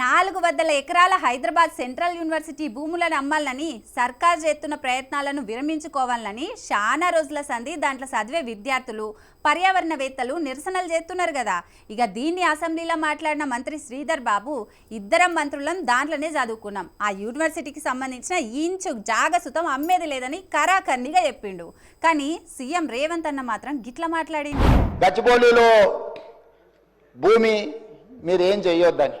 నాలుగు వందల ఎకరాల హైదరాబాద్ సెంట్రల్ యూనివర్సిటీ భూములను అమ్మాలని సర్కార్ చేస్తున్న ప్రయత్నాలను విరమించుకోవాలని చాలా రోజుల సంధి దాంట్లో చదివే విద్యార్థులు పర్యావరణవేత్తలు నిరసనలు చేస్తున్నారు కదా. ఇక దీన్ని అసెంబ్లీలో మాట్లాడిన మంత్రి శ్రీధర్ బాబు ఇద్దరం మంత్రులం దాంట్లోనే చదువుకున్నాం. ఆ యూనివర్సిటీకి సంబంధించిన ఇంచు జాగసుతం అమ్మేది లేదని కరాఖండిగా చెప్పిండు. కానీ సీఎం రేవంత్ అన్న మాత్రం గిట్ల మాట్లాడింది గచ్చిబౌలిలో భూమి మీరు ఏం చేయొద్దని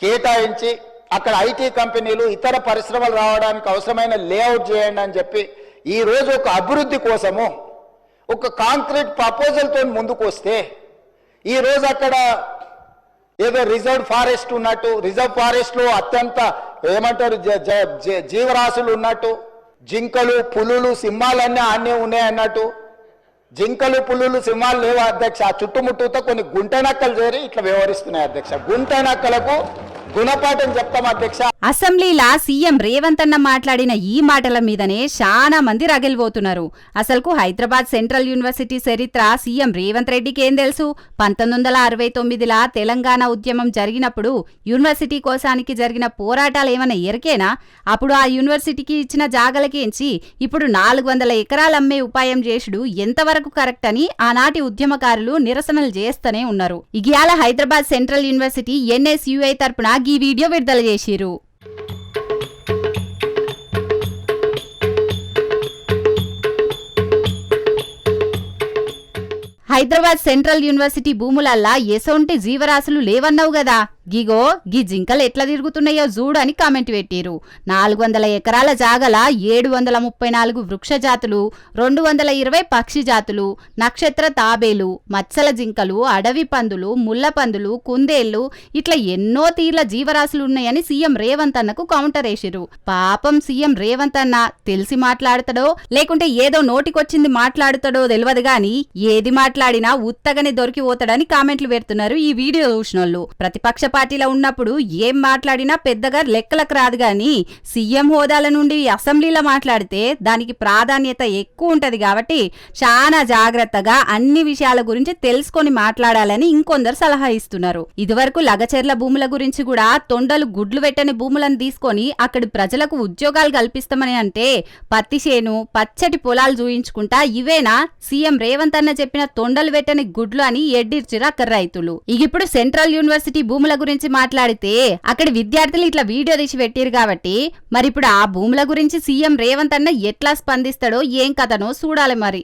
కేటాయించి అక్కడ ఐటీ కంపెనీలు ఇతర పరిశ్రమలు రావడానికి అవసరమైన లేఅవుట్ చేయండి అని చెప్పి ఈ రోజు ఒక అభివృద్ధి కోసము ఒక కాంక్రీట్ ప్రపోజల్తో ముందుకు వస్తే ఈ రోజు అక్కడ ఏదో రిజర్వ్ ఫారెస్ట్ ఉన్నట్టు రిజర్వ్ ఫారెస్ట్లో అత్యంత ఏమంటారు జ- జ- జీవరాశులు ఉన్నట్టు జింకలు పులులు సింహాలన్నీ అన్నీ ఉన్నాయన్నట్టు జింకలు పులులు సింహాలు లేవు అధ్యక్ష? చుట్టుముట్టుతో కొన్ని గుంటనక్కలు చేరి ఇట్లా వ్యవహరిస్తున్నాయి అధ్యక్ష. గుంటనక్కలకు గుణపాఠం చెప్తాం అధ్యక్ష. అసెంబ్లీలా సీఎం రేవంత్ అన్న మాట్లాడిన ఈ మాటల మీదనే చాలా మంది రగిలిపోతున్నారు. అసలుకు హైదరాబాద్ సెంట్రల్ యూనివర్సిటీ చరిత్ర సీఎం రేవంత్ రెడ్డికి ఏం తెలుసు? పంతొమ్మిది వందల అరవై తొమ్మిదిలా తెలంగాణ ఉద్యమం జరిగినప్పుడు యూనివర్సిటీ కోసానికి జరిగిన పోరాటాలు ఏమైనా ఎరికేనా? అప్పుడు ఆ యూనివర్సిటీకి ఇచ్చిన జాగలకేంచి? ఇప్పుడు నాలుగు వందల ఎకరాలు అమ్మే ఉపాయం చేసుడు ఎంతవరకు కరెక్ట్ అని ఆనాటి ఉద్యమకారులు నిరసనలు చేస్తూనే ఉన్నారు. ఇగియాల హైదరాబాద్ సెంట్రల్ యూనివర్సిటీ ఎన్ఎస్యుఐ తరపున ఈ వీడియో విడుదల చేసిరు హైదరాబాద్ సెంట్రల్ యూనివర్సిటీ భూములల్లా ఎసొంటి జీవరాశులు లేవన్నావు గదా. గిగో గీ జింకలు ఎట్లా తిరుగుతున్నాయో జూడు అని కామెంట్ పెట్టిరు నాలుగు వందల ఎకరాల జాగల ఏడు వందల ముప్పై నాలుగు వృక్ష జాతులు రెండు వందల ఇరవై పక్షి జాతులు నక్షత్ర తాబేలు మత్సల జింకలు అడవి పందులు ముళ్ళ పందులు కుందేళ్ళు ఇట్లా ఎన్నో తీర్ల జీవరాశులు ఉన్నాయని సీఎం రేవంత్ అన్నకు కౌంటర్ వేసిరు పాపం సీఎం రేవంత్ అన్న తెలిసి మాట్లాడతాడో లేకుంటే ఏదో నోటికొచ్చింది మాట్లాడుతాడో తెలియదు గాని ఏది మాట్లాడినా ఉత్తగనే దొరికిపోతాడని కామెంట్లు పెడుతున్నారు ఈ వీడియో చూసిన ప్రతిపక్ష పార్టీలో ఉన్నప్పుడు ఏం మాట్లాడినా పెద్దగా లెక్కలకు రాదు గాని సీఎం హోదాల నుండి అసెంబ్లీలో మాట్లాడితే దానికి ప్రాధాన్యత ఎక్కువ ఉంటది కాబట్టి చాలా జాగ్రత్తగా అన్ని విషయాల గురించి తెలుసుకొని మాట్లాడాలని ఇంకొందరు సలహా ఇస్తున్నారు. ఇదివరకు లగచెర్ల భూముల గురించి కూడా తొండలు గుడ్లు పెట్టని భూములను తీసుకొని అక్కడి ప్రజలకు ఉద్యోగాలు కల్పిస్తామని అంటే పత్తి చేను పచ్చటి పొలాలు చూయించుకుంటా ఇవేనా? సీఎం రేవంత్ అన్న చెప్పిన తొండలు పెట్టని గుడ్లు అని ఎడ్డిర్చిరు అక్కడ రైతులు. ఇక ఇప్పుడు సెంట్రల్ యూనివర్సిటీ భూముల గురించి మాట్లాడితే అక్కడ విద్యార్థులు ఇట్లా వీడియో తీసి పెట్టారు కాబట్టి మరి ఇప్పుడు ఆ భూముల గురించి సీఎం రేవంత్ అన్న ఎట్లా స్పందిస్తాడో ఏం కథనో చూడాలి మరి.